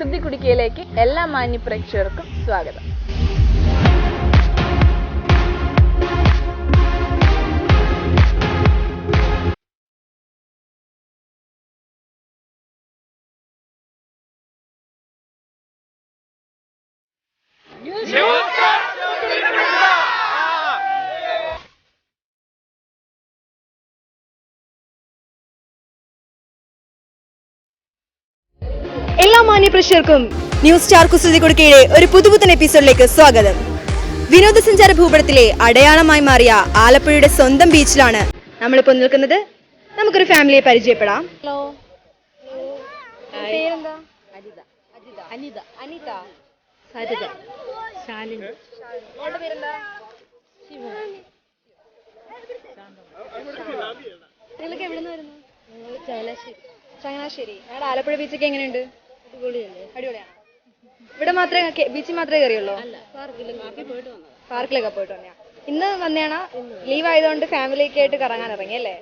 കുസൃതി കുടിക്കയിലേക്ക് എല്ലാ മാന്യ പ്രേക്ഷകർക്കും സ്വാഗതം. എല്ലാ മാന്യപ്രേക്ഷകർക്കും ന്യൂസ് സ്റ്റാർ കുസൃതി കൊടുക്കയുടെ ഒരു പുതുപുത്തൻ എപ്പിസോഡിലേക്ക് സ്വാഗതം. വിനോദസഞ്ചാര ഭൂപടത്തിലെ അടയാളമായി മാറിയ ആലപ്പുഴയുടെ സ്വന്തം ബീച്ചിലാണ് നമ്മളിപ്പോൾ നിൽക്കുന്നത്. നമുക്കൊരു ഫാമിലിയെ പരിചയപ്പെടാം. ഹലോ. പേരെന്താ? അനിത. അനിത. സരിത ശാലിനി. മോളുടെ പേരെന്താ? നിങ്ങളൊക്കെ എവിടെ നിന്ന് വരുന്നു ചങ്ങനാശ്ശേരി. ചങ്ങനാശ്ശേരി. ഞങ്ങളുടെ ആലപ്പുഴ ബീച്ചൊക്കെ എങ്ങനെയുണ്ട്? അടിപൊളിയാണ്. ഇവിടെ മാത്രമേ ബീച്ചിൽ മാത്രമേ കയറിയുള്ളൂ? പാർക്കിലൊക്കെ പോയിട്ട് വന്നയാ. ഇന്ന് വന്നേണ ലീവ് ആയതുകൊണ്ട് ഫാമിലിയൊക്കെ ആയിട്ട് കറങ്ങാൻ ഇറങ്ങി അല്ലേ?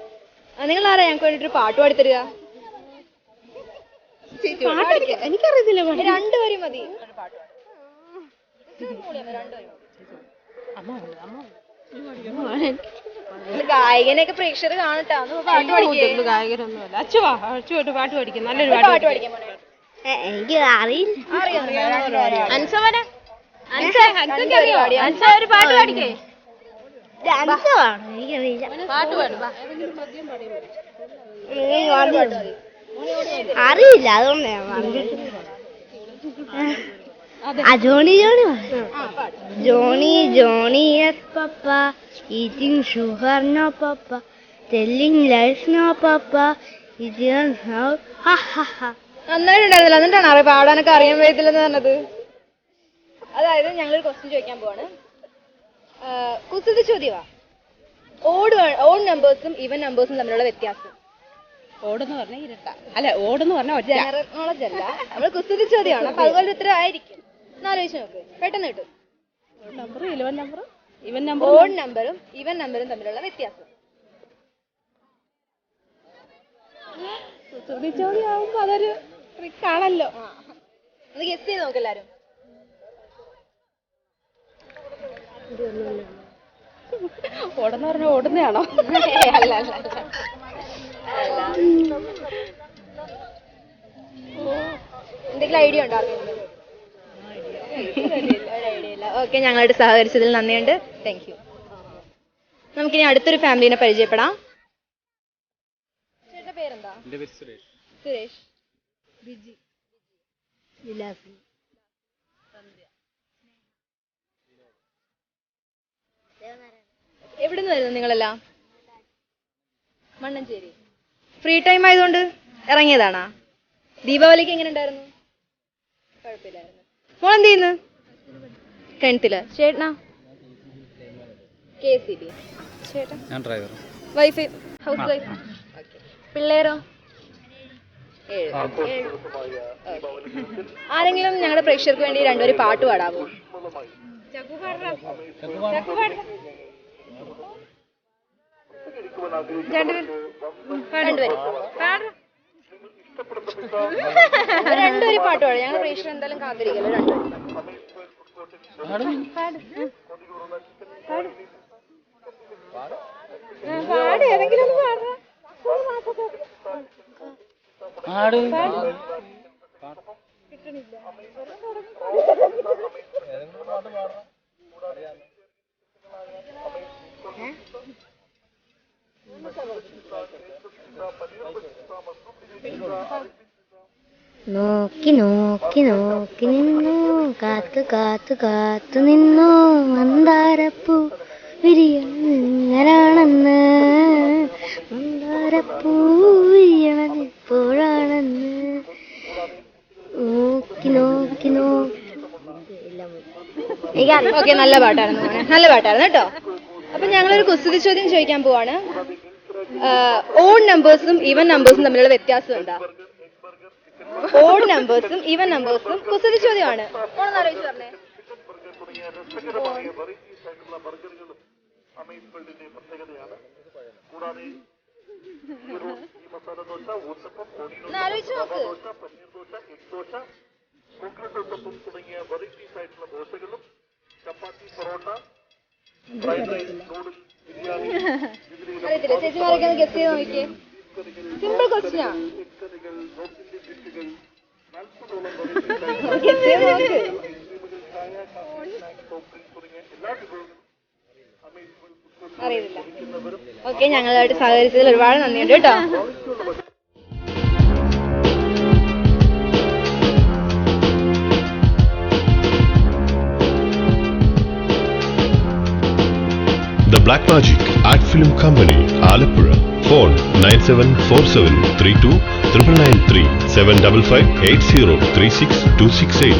നിങ്ങൾ ആരാ ഞങ്ങൾക്ക് വേണ്ടിട്ട് പാട്ട് പാടി തരിക എനിക്കറിയത്തില്ല രണ്ടുപേരും മതി. ഗായകനെയൊക്കെ പ്രേക്ഷകർ കാണട്ടാ. പാട്ട് പഠിക്കേ ഗായകരൊന്നുമല്ല. അച്ഛ അച്ഛ പാട്ട് പഠിക്കും നല്ലൊരു പാട്ട് പഠിക്കാൻ മോനെ. എനിക്ക് അറിയില്ല. അൻസ ഒരു പാട്ട് എനിക്കറിയില്ല. പാട്ട് അറിയില്ല. അതുകൊണ്ട്. Johnny Johnny. Johnny Johnny papa. Eating sugar no papa. Telling lies no papa. Eating how ha ha ha. നന്നായിട്ടുണ്ടായിരുന്നില്ല. എന്നിട്ടാണ് അറിയാം പാടാനൊക്കെ അറിയാൻ വയ്യത്തില്ലെന്ന് പറഞ്ഞത്. അതായത് ഞങ്ങൾ ക്വസ്റ്റ്യൻ ചോദിക്കാൻ പോവാണ്. കുസൃതി ചോദ്യമാ. ഓഡ് ഓഡ് നമ്പേഴ്സും ഇവൻ നമ്പേഴ്സും തമ്മിലുള്ള വ്യത്യാസം. ഓടെന്ന് പറഞ്ഞാൽ ഇരട്ട. അല്ല ഓടെന്ന് പറഞ്ഞാൽ ജനറൽ നോളജ് അല്ല. നമ്മൾ കുസൃതി ചോദ്യമാണ്. അപ്പൊ അതുപോലെ ഉത്തരം ആയിരിക്കും. എന്നാലോചിച്ച് നോക്ക്. പെട്ടെന്ന് കിട്ടും. Number eleven number even number odd നമ്പറും ഇവൻ നമ്പറും തമ്മിലുള്ള വ്യത്യാസം. ചോദ്യമാകുമ്പോ അതൊരു ട്രിക്കാണല്ലോ. അത് ഗസ് ചെയ്ത് നോക്ക് എല്ലാരും. ഓടുന്ന പറഞ്ഞ ഓടുന്നതാണോ അല്ല അല്ല. എന്തെങ്കിലും ഐഡിയ ഉണ്ടോ ഐഡിയ ഇല്ല ഓക്കെ ഞങ്ങളായിട്ട് സഹകരിച്ചതിൽ നന്ദിയുണ്ട്. താങ്ക് യു നമുക്കിനി അടുത്തൊരു ഫാമിലിനെ പരിചയപ്പെടാം. ചേട്ടന്റെ പേരെന്താ? സുരേഷ്. സുരേഷ്. ബിജി. എവിടെ നിന്ന് വരുന്നു നിങ്ങളെല്ലാം? മണ്ണഞ്ചേരി. ഫ്രീ ടൈം ആയതുകൊണ്ട് ഇറങ്ങിയതാണാ? ദീപാവലിക്ക് എങ്ങനെ ഉണ്ടായിരുന്നു? കുഴപ്പമില്ലായിരുന്നു. മോൾ എന്ത് ചെയ്യുന്നു? ടെൻത്തിൽ ചേട്ടനാ? കെ സി ബി ചേട്ടൻ ഞാൻ ഡ്രൈവർ വൈഫ്. House wife. പിള്ളേരോ. ആരെങ്കിലും ഞങ്ങളുടെ പ്രേക്ഷകർക്ക് വേണ്ടി രണ്ടുപേര് പാട്ട് പാടാമോ രണ്ടുപേരും പാട്ട് പാടും. ഞങ്ങൾ പ്രേക്ഷകർ എന്തായാലും കാത്തിരിക്കല്ലോ? രണ്ടുപേരും പാട്. ഏതെങ്കിലും ഒന്ന് പാടാ നോക്കി നോക്കി നോക്കി നിന്നു. കാത്തു കാത്തു കാത്തു നിന്നു. മന്ദാരപ്പൂ വിരിയാണെന്ന് മന്ദാരപ്പൂ വിരിയണത് എപ്പോഴാണെന്ന് നോക്കി നോക്കി നോക്കി എനിക്കറിയാം ഓക്കെ നല്ല പാട്ടായിരുന്നു. മോനെ നല്ല പാട്ടായിരുന്നു കേട്ടോ. അപ്പൊ ഞങ്ങളൊരു കുസൃതി ചോദ്യം ചോദിക്കാൻ പോവാണ്. ഓഡ് നമ്പേഴ്സും ഈവൻ നമ്പേഴ്സും തമ്മിലുള്ള വ്യത്യാസം എന്താ? ഓഡ് നമ്പേഴ്സും ഈവൻ നമ്പേഴ്സും കുസൃതി ചോദ്യമാണ്. ഓണെന്ന് ആലോചിച്ച് പറഞ്ഞേ. ആലോചിച്ച് നോക്ക്. അറിയത്തില്ല ചേച്ചിമാരൊക്കെ ഒന്ന് ഗസ് ചെയ്ത് നോക്കിയേ. സിമ്പിൾ ക്വസ്റ്റ്യനാ ഗസ് ചെയ്ത് നോക്ക്. അറിയില്ല ഓക്കെ ഞങ്ങളുമായിട്ട് സഹകരിച്ചതിൽ ഒരുപാട് നന്ദിയുണ്ട് കേട്ടോ. The Black Magic Art Film Company, Alapura. Phone 974732 9993 755 8036268.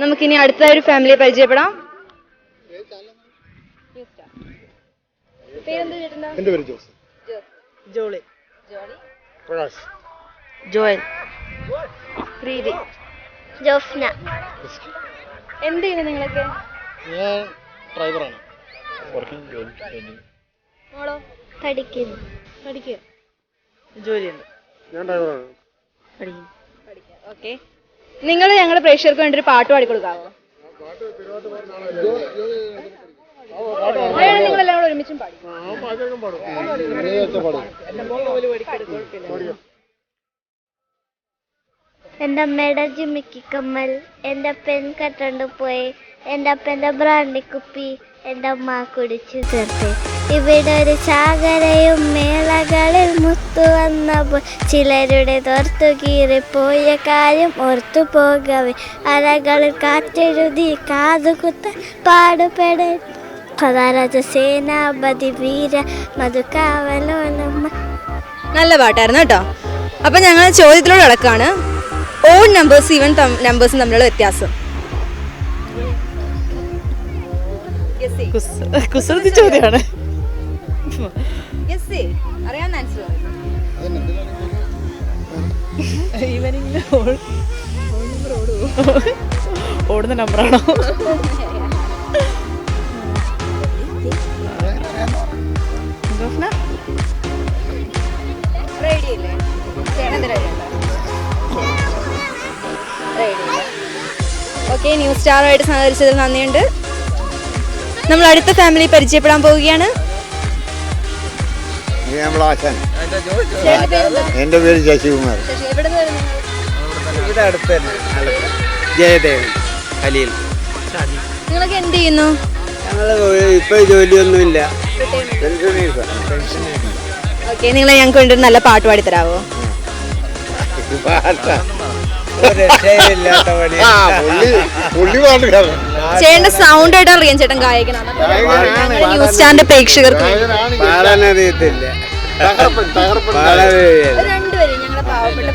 നമുക്കിനി അടുത്ത ഒരു ഫാമിലിയെ പരിചയപ്പെടാം. പേരെന്താ ചേട്ടന്റെ എന്റെ പേര് ജോസ്. ജോളി. ജോളി? പ്രകാശ്. ജോയൽ. പ്രീതി. ജോസ്ന. എന്ത് ചെയ്യുന്നു നിങ്ങളൊക്കെ? ഞാൻ ഡ്രൈവറാണ്. വർക്കിംഗ് ജോലി മോളോ പഠിക്കുന്നു. പഠിക്കുക. ജോലിയുണ്ട്. ഞാൻ ഡ്രൈവറാണ്. പഠിക്കുന്നു. ഓക്കെ. നിങ്ങൾ ഞങ്ങളുടെ പ്രേക്ഷകർക്ക് വേണ്ടി ഒരു പാട്ട് പാടി. കൊടുക്കാവോ വേണം നിങ്ങൾ എല്ലാം കൂടെ ഒരുമിച്ചും പാടി. എന്റെ അമ്മയുടെ ജിമ്മിക്ക് കമ്മൽ. എന്റെ പെൻ കട്ടണ്ട് പോയി. എന്റെ അപ്പന്റെ ബ്രാൻഡി കുപ്പി എന്റെ അമ്മ കുടിച്ചു തീർത്ത്. ഇവിടെ ഒരു ചാകരയും മേളകളിൽ മുത്തു വന്നപ്പോൾ ചിലരുടെ തോർത്തു പോയ കാര്യം ഓർത്തു പോകവേ. അരകളിൽ കാറ്റെഴുതി കാതുകുത്ത പാടുപെട. പതാരാജ സേനാപതി വീര മധുക്കാവലോലമ്മ നല്ല പാട്ടായിരുന്നു കേട്ടോ. അപ്പൊ ഞങ്ങൾ ചോദ്യത്തിലൂടെ അടക്കാണ് ഓൺ നമ്പേഴ്സ് ഈവൻ നമ്പേഴ്സും തമ്മിലുള്ള വ്യത്യാസം. കുസൃതി ചോദ്യമാണ്. അറിയാവുന്ന ആൻസർ ഓടുന്ന നമ്പറാണോ? ഓക്കെ ന്യൂസ് സ്റ്റാറുമായിട്ട് സഹകരിച്ചതിൽ നന്ദിയുണ്ട്. നമ്മൾ അടുത്ത ഫാമിലി പരിചയപ്പെടാൻ പോവുകയാണ്. എന്റെ പേര് ശശികുമാർ. ജയദേവൻ ഖലീൽ നിങ്ങളൊക്കെ എന്ത് ചെയ്യുന്നു? ഞങ്ങൾ ഇപ്പൊ ജോലിയൊന്നുമില്ല. ഓക്കെ നിങ്ങളെ ഞങ്ങൾക്ക് വേണ്ടി നല്ല പാട്ട് പാടി തരാവോ? ഒരു ചേട്ടന്റെ സൗണ്ട് ആയിട്ട് അറിയാം ചേട്ടൻ ഗായകനാണ്. ന്യൂസ് സ്റ്റാറിന്റെ പ്രേക്ഷകർക്ക്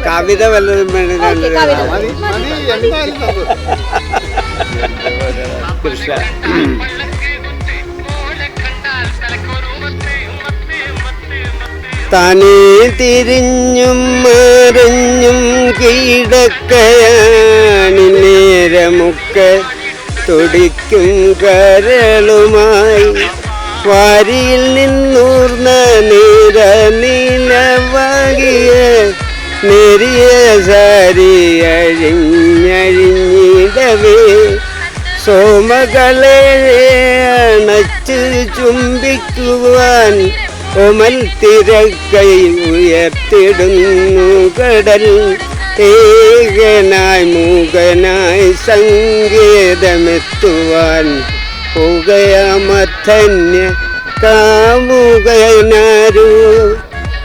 കവിത വല്ലതും. കൃഷ്ണ തനി തിരിഞ്ഞും മറിഞ്ഞും കീടക്കയാണി നേരമൊക്കെ തുടിക്കും കരളുമായി. വാരിയിൽ നിന്നൂർന്ന നിര നിലവകിയ നേരിയ സാരി അഴിഞ്ഞഴിഞ്ഞിടവേ. സോമകളെ അണച്ച് ചുംബിക്കുവാൻ ഒമൽ തിരക്കൈ ഉയർത്തിടുന്നു കടൽ. ഏകനായി മൂകനായി സംഗീതമെത്തുവാൻ പുകയമധന്യ കാമുകനാരു.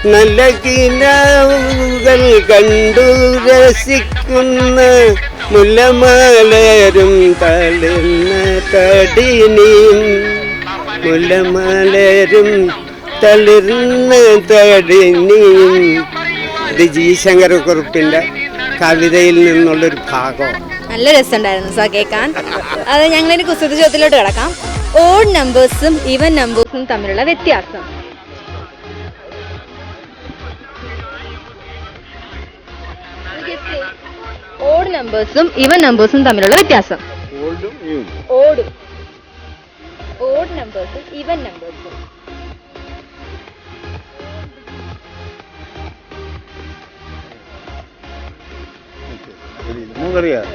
നല്ല കിനാവുകൾ കണ്ടു രസിക്കുന്ന മുല്ലമാലരും തളിർന്ന തടിനിയും മുല്ലമാലരും തളിർന്ന തടിനിയും ഇത് ജി ശങ്കരക്കുറുപ്പിന്റെ കവിതയിൽ നിന്നുള്ളൊരു ഭാഗം. നല്ല രസമുണ്ടായിരുന്നു സാർ കേൾക്കാൻ. അത് ഞങ്ങളിനി കുസൃതി ചോദ്യത്തിലോട്ട് കിടക്കാം. ഓഡ് നമ്പേഴ്സും ഈവൻ നമ്പേഴ്സും തമ്മിലുള്ള വ്യത്യാസം. ഓഡ് നമ്പേഴ്സും ഈവൻ നമ്പേഴ്സും തമ്മിലുള്ള വ്യത്യാസം. ഓഡും. ഓടും ഓഡ് നമ്പേഴ്സും ഈവൻ നമ്പേഴ്സും നമുക്കറിയാം.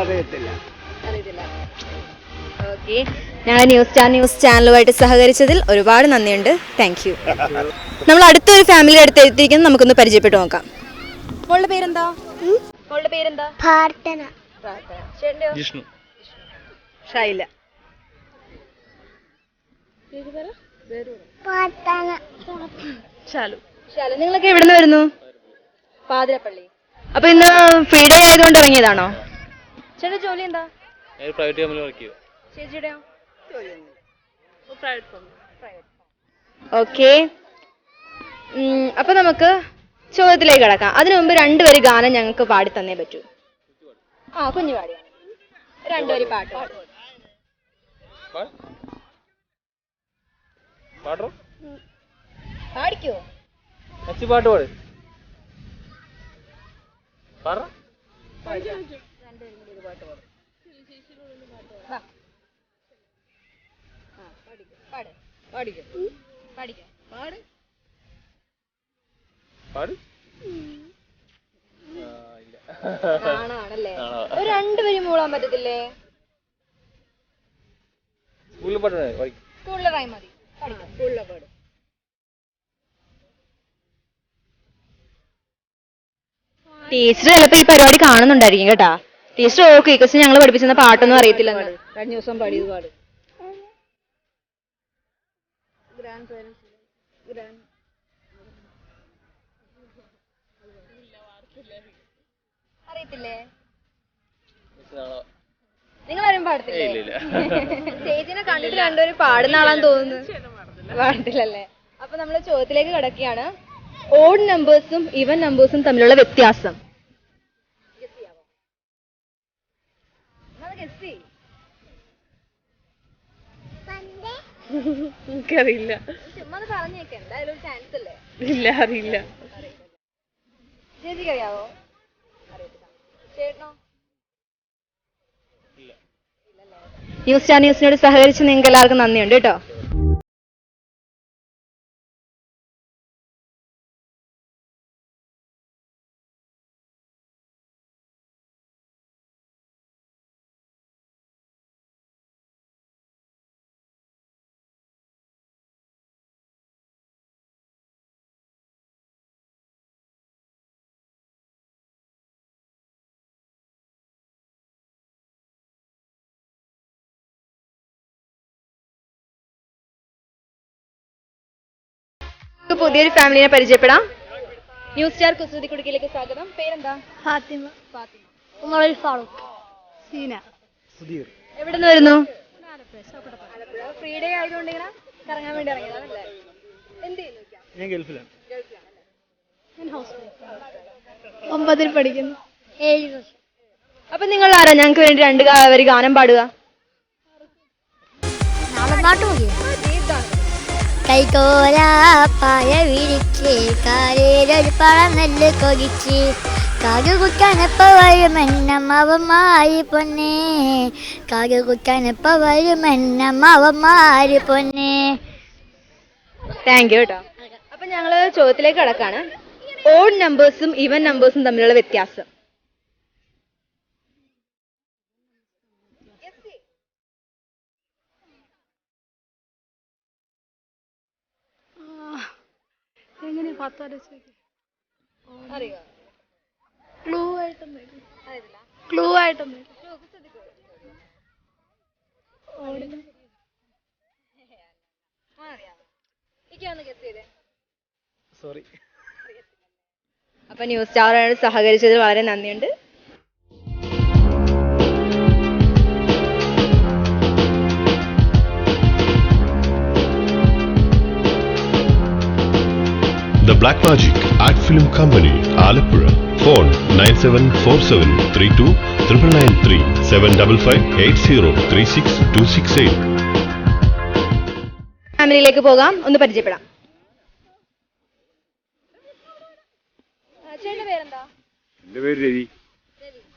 അറിയത്തില്ല. ഓക്കെ. ഞങ്ങൾ ന്യൂസ് സ്റ്റാർ ന്യൂസ് ചാനലുമായിട്ട് സഹകരിച്ചതിൽ ഒരുപാട് നന്ദിയുണ്ട്. താങ്ക് യു നമ്മൾ അടുത്തൊരു ഫാമിലിയുടെ അടുത്ത് എത്തിയിരിക്കുന്നത് നമുക്കൊന്ന് പരിചയപ്പെട്ട് നോക്കാം. മോളുടെ പേരെന്താ? മോളുടെ പേരെന്താ? പ്രാർത്ഥന. ജിഷ്ണു. ഷൈല. പ്രാർത്ഥന. ശാലു നിങ്ങളൊക്കെ എവിടെ നിന്ന് വരുന്നു? പാതിരപ്പള്ളി. അപ്പൊ ഇന്ന് ഫ്രീ ഡേ ആയതുകൊണ്ട് ഇറങ്ങിയതാണോ? ചേട്ടാ ജോലി എന്താ? പ്രൈവറ്റ് കമ്പനി വർക്ക് ചെയ്യും ചേച്ചിയുടെയോ? ഓക്കെ. അപ്പൊ നമുക്ക് ചോദ്യത്തിലേക്ക് കിടക്കാം. അതിനു മുമ്പ് രണ്ടുപേര് ഗാനം ഞങ്ങൾക്ക് പാടി തന്നേ പറ്റൂ. ആ കുഞ്ഞു പാടി. രണ്ടുപേര് പാട്ട്. പാടും. പാട്ടോ പാടിക്കോ? പാട്ട് പാട്. പറ. പാട്. ആണാണല്ലേ? രണ്ടുപേരും മൂളാൻ പറ്റത്തില്ലേ? സ്കൂളിൽ പാട്ട് പാടി സ്കൂളിലെ റൈം മതി. സ്കൂളിലെ പാട്. ടീച്ചർ ചിലപ്പോ ഈ പരിപാടി കാണുന്നുണ്ടായിരിക്കും കേട്ടാ. ടീച്ചർ ഓക്കെ കൊച്ചു ഞങ്ങൾ പഠിപ്പിച്ചിരുന്ന പാട്ടൊന്നും അറിയത്തില്ല കഴിഞ്ഞ ദിവസം പാടിയത് പാട്. അറിയത്തില്ലേ? നിങ്ങൾ ആരും പാടത്തില്ലേ? ചേച്ചിനെ കണ്ടിട്ട് രണ്ടുപേരും പാടുന്ന ആളാന്ന് തോന്നുന്നു. പാടത്തില്ലല്ലേ? അപ്പൊ നമ്മൾ ചോദ്യത്തിലേക്ക് കിടക്കുകയാണ്. ഓഡ് നമ്പേഴ്സും ഇവൻ നമ്പേഴ്സും തമ്മിലുള്ള വ്യത്യാസം. എനിക്കറിയില്ല. ചുമ്മാ ഒന്ന് എന്തായാലും ഒരു ചാൻസ് അല്ലേ? ഇല്ല അറിയില്ല. ചേച്ചിക്ക് അറിയാവോ? അറിയത്തില്ല. ചേട്ടനോ? ന്യൂസ് സ്റ്റാർ ന്യൂസിനോട് സഹകരിച്ച് നിങ്ങൾക്ക് എല്ലാവർക്കും നന്ദിയുണ്ട് കേട്ടോ. പുതിയൊരു ഫാമിലിനെ പരിചയപ്പെടാം. ന്യൂസ് സ്റ്റാർ കുസൃതി കുടുക്കിലേക്ക് സ്വാഗതം. പേരെന്താ? ഫാത്തിമ. ഫാത്തിമ. ഫാറൂഖ്. സീന. സുധീർ. എവിടെ നിന്ന് വരുന്നു ഫ്രീ ഡേ ആയതുകൊണ്ട് ഇങ്ങനെ കറങ്ങാൻ വേണ്ടി ഇറങ്ങിയതാണല്ലേ? എന്ത് ചെയ്യുന്നു? ഞാൻ ഗൾഫിലാണ്. ഒമ്പതിൽ പഠിക്കുന്നു. ഏഴ് വർഷം. അപ്പൊ നിങ്ങൾ ആരാ? ഞങ്ങൾക്ക് വേണ്ടി രണ്ട് ഒരു ഗാനം പാടുക. നാളെ പാട്ട് കൈകോല പായ വിരിച്ച് കാലിലൊരു പഴം നെല്ല് കൊതിച്ച് കാകു കുക്കാനെപ്പ വരുമെന്നമ്മവന്മാര് പൊന്നേ കാകു കുക്കാനെപ്പ വരുമെന്നമ്മവന്മാര് പൊന്നേ താങ്ക് യു കേട്ടോ അപ്പൊ ഞങ്ങൾ ചോദ്യത്തിലേക്ക് കടക്കാണ്. ഓഡ് നമ്പേഴ്സും ഈവൻ നമ്പേഴ്സും തമ്മിലുള്ള വ്യത്യാസം. ക്ലൂ സോറി അപ്പൊ ന്യൂസ് സ്റ്റാർ സഹകരിച്ചതിൽ വളരെ നന്ദിയുണ്ട്. The Black Magic Art Film Company, Alapura. Three 974732 9993 755 26268. ഫാമിലിയിലേക്ക് പോകാം. ഒന്ന് പരിചയപ്പെടാം. എന്റെ പേര് രവി.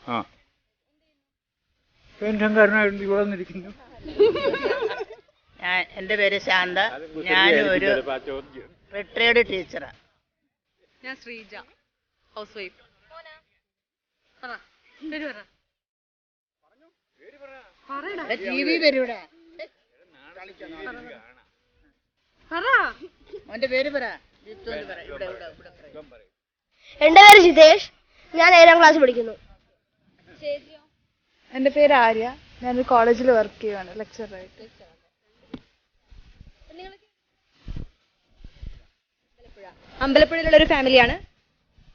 ആ. പെൻഷൻകാരനായിട്ട് ഇവിടെ വന്നിരിക്കുന്നു. ഞാൻ എന്റെ പേര് ശാന്ത. ഞാനൊരു റിട്ടയർഡ് ടീച്ചറാണ് ഞാൻ ശ്രീജ ഹൗസ് വൈഫ് പേര് പറ. അവന്റെ പേര് പറ. ജിത്തു എന്ന് പറ. ഇവിടെ ഇവിടെ ഇവിടെ പറ. എന്റെ പേര് ജിതേഷ്. ഞാൻ ഏഴാം ക്ലാസ് പഠിക്കുന്നു. എന്റെ പേര് ആര്യ. ഞാനൊരു കോളേജിൽ വർക്ക് ചെയ്യുവാണ് ലെക്ചറായിട്ട് അമ്പലപ്പുഴയിലുള്ള ഒരു ഫാമിലിയാണ്.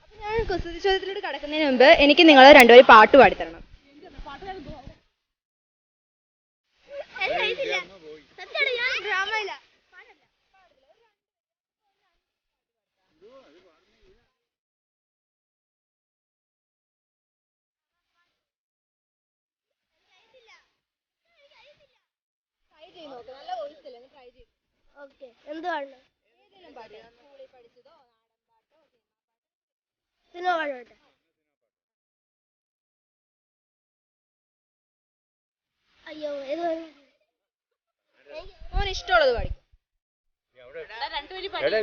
അപ്പൊ ഞാൻ കുസൃതി ചോദ്യത്തിലൂടെ കടക്കുന്നതിന് മുമ്പ് എനിക്ക് നിങ്ങൾ രണ്ടുപേരും പാട്ട് പാടിത്തരണം. എന്തുവാണ് എന്ത് പാടണം? സിനിമ പാടട്ടെ അയ്യോ ഏത് പാടണം? മോൻ ഇഷ്ടമുള്ളത് പാടി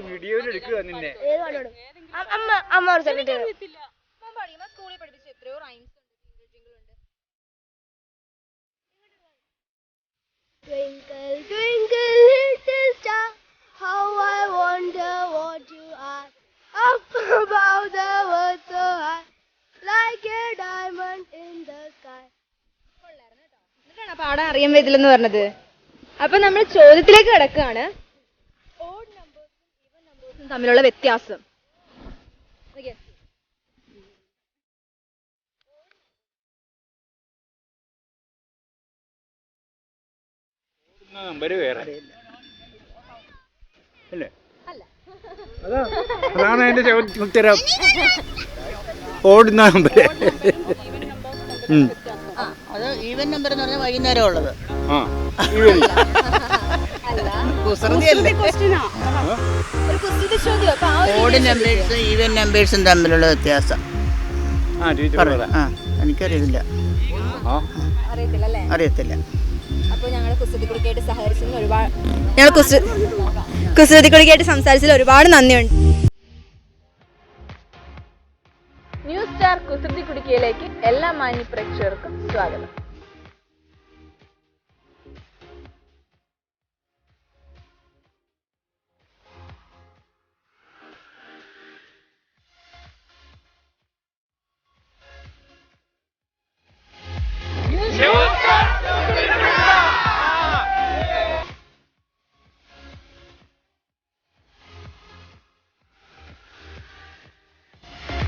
വീഡിയോയിൽ എടുക്കുക നിന്നെ. അമ്മ അമ്മ ഒരു സെക്കൻഡ് സ്കൂളിൽ പഠിപ്പിച്ച എത്രയോ റൈംസ് അറിയാൻ പറ്റില്ലെന്ന് പറഞ്ഞത്. അപ്പൊ നമ്മൾ ചോദ്യത്തിലേക്ക് കിടക്കുകയാണ്. ഓഡ് നമ്പേഴ്സും ഈവൻ നമ്പേഴ്സും തമ്മിലുള്ള വ്യത്യാസം. നമ്പര് വേറെ. അല്ലേ? അതാണ് അതിന്റെ ഉത്തരം ഓടുന്ന നമ്പര്. ഉം. ആ, അത് ഈവൻ നമ്പർ എന്ന് പറഞ്ഞാൽ വൈകുന്നേരം ഉള്ളത്. ആ ഈവൻ. കുസൃതിയല്ലേ? ഒരു കുസൃതി ചോദ്യം. അപ്പൊ ഓഡ് നമ്പേഴ്സും ഈവൻ നമ്പേഴ്സും തമ്മിലുള്ള വ്യത്യാസം. ആ എനിക്കറിയില്ല ആ അറിയത്തില്ല. ഞങ്ങൾ കുസൃതി കുടുക്കായിട്ട് സഹകരിച്ചതിന് ഒരുപാട് ഞങ്ങൾ കുസൃ കുസൃതി കുടിക്കായിട്ട് സംസാരിച്ചതിൽ ഒരുപാട് നന്ദിയുണ്ട്. ന്യൂസ് സ്റ്റാർ കുസൃതി കുടുക്കിയിലേക്ക് എല്ലാ മാന്യ പ്രേക്ഷകർക്കും സ്വാഗതം. to